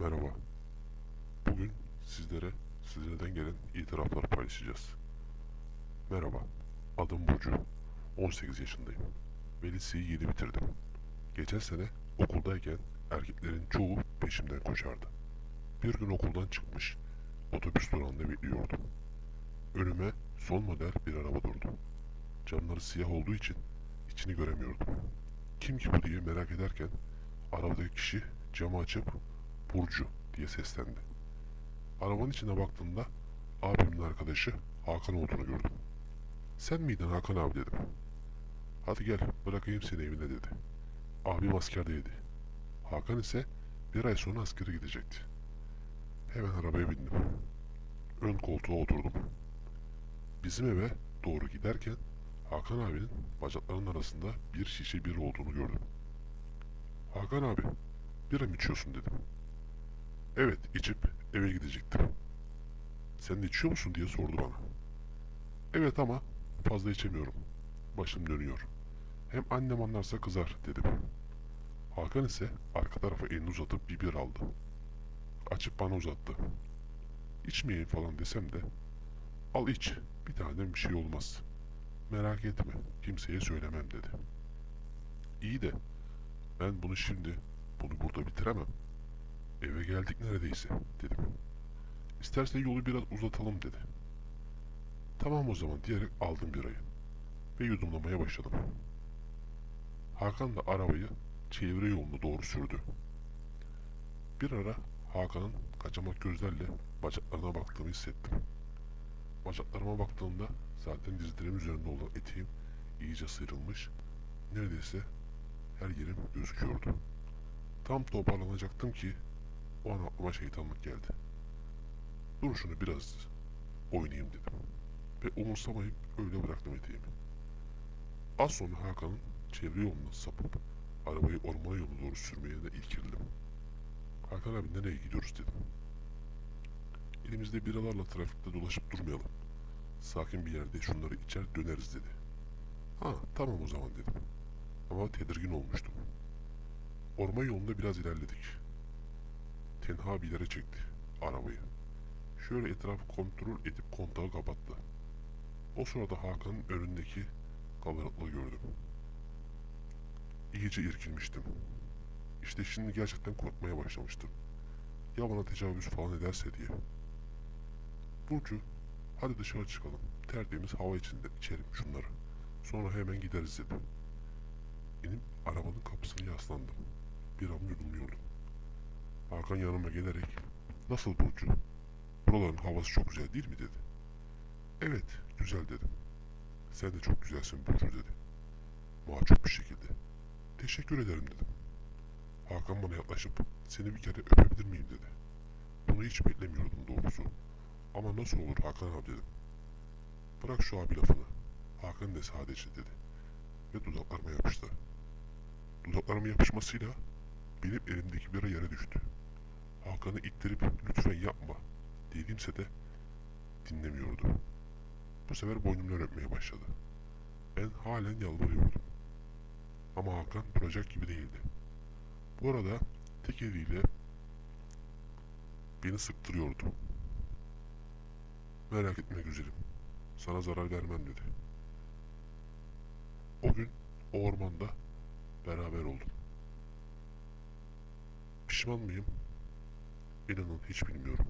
Merhaba. Bugün sizlere sizlerden gelen itiraflar paylaşacağız. Merhaba. Adım Burcu. 18 yaşındayım. Ve liseyi yeni bitirdim. Geçen sene okuldayken erkeklerin çoğu peşimden koşardı. Bir gün okuldan çıkmış, otobüs durağında bekliyordum. Önüme son model bir araba durdu. Camları siyah olduğu için içini göremiyordum. Kim ki bu diye merak ederken arabadaki kişi camı açıp Burcu diye seslendi. Arabanın içine baktığımda abimin arkadaşı Hakan olduğunu gördüm. Sen miydin Hakan abi dedim. Hadi gel bırakayım seni evine dedi. Abim askerdeydi. Hakan ise bir ay sonra askere gidecekti. Hemen arabaya bindim. Ön koltuğa oturdum. Bizim eve doğru giderken Hakan abinin bacaklarının arasında bir şişe bira olduğunu gördüm. Hakan abi, bira mı içiyorsun dedim. Evet, içip eve gidecektim. Sen de içiyor musun diye sordu bana. Evet ama fazla içemiyorum. Başım dönüyor. Hem annem anlarsa kızar dedim. Hakan ise arka tarafa elini uzatıp bir bir aldı. Açıp bana uzattı. İçmeyeyim falan desem de al iç bir tanem bir şey olmaz. Merak etme kimseye söylemem dedi. İyi de ben bunu şimdi bunu burada bitiremem. Eve geldik neredeyse dedim. İstersen yolu biraz uzatalım dedi. Tamam o zaman diyerek aldım birayı ve yudumlamaya başladım. Hakan da arabayı çevre yoluna doğru sürdü. Bir ara Hakan'ın kaçamak gözlerle bacaklarına baktığımı hissettim. Bacaklarıma baktığımda zaten dizlerim üzerinde olan eteğim iyice sıyrılmış, neredeyse her yerim gözüküyordu. Tam toparlanacaktım ki o an aklıma şeytanlık geldi. Dur şunu biraz oynayayım dedim. Ve umursamayıp öyle bıraktım eteğimi. Az sonra Hakan'ın çevre yoluna sapıp arabayı ormana yolu doğru sürmeye de ilkirdim. Hakan abi nereye gidiyoruz dedim. Elimizde biralarla trafikte dolaşıp durmayalım. Sakin bir yerde şunları içer döneriz dedi. Ha tamam o zaman dedim. Ama tedirgin olmuştum. Orman yolunda biraz ilerledik. Tenha bir yere çekti arabayı. Şöyle etrafı kontrol edip kontağı kapattı. O sırada Hakan'ın önündeki kavraklığı gördüm. İyice irkilmiştim. İşte şimdi gerçekten korkmaya başlamıştım. Ya bana tecavüz falan ederse diye. Burcu, hadi dışarı çıkalım. Tertemiz hava içinde içelim şunları. Sonra hemen gideriz dedim. İnip arabanın kapısına yaslandım. Bir an yudumluyordum. Hakan yanıma gelerek, nasıl Burcu? Buraların havası çok güzel değil mi dedi. Evet, güzel dedim. Sen de çok güzelsin Burcu dedi. Mahcup bir şekilde. Teşekkür ederim dedim. Hakan bana yaklaşıp seni bir kere öpebilir miyim dedi. Bunu hiç beklemiyordum doğrusu. Ama nasıl olur Hakan abi dedim. Bırak şu abi lafını. Hakan de sadece dedi. Ve dudaklarıma yapıştı. Dudaklarıma yapışmasıyla benim elimdeki bira yere düştü. Hakan'ı ittirip lütfen yapma dediğimse de dinlemiyordu. Bu sefer boynumdan öpmeye başladı. Ben halen yalvarıyordum. Ama Hakan duracak gibi değildi. Bu arada tek eliyle beni sıktırıyordu. Merak etme güzelim. Sana zarar vermem dedi. O gün o ormanda beraber oldum. Pişman mıyım? İnanın hiç bilmiyorum.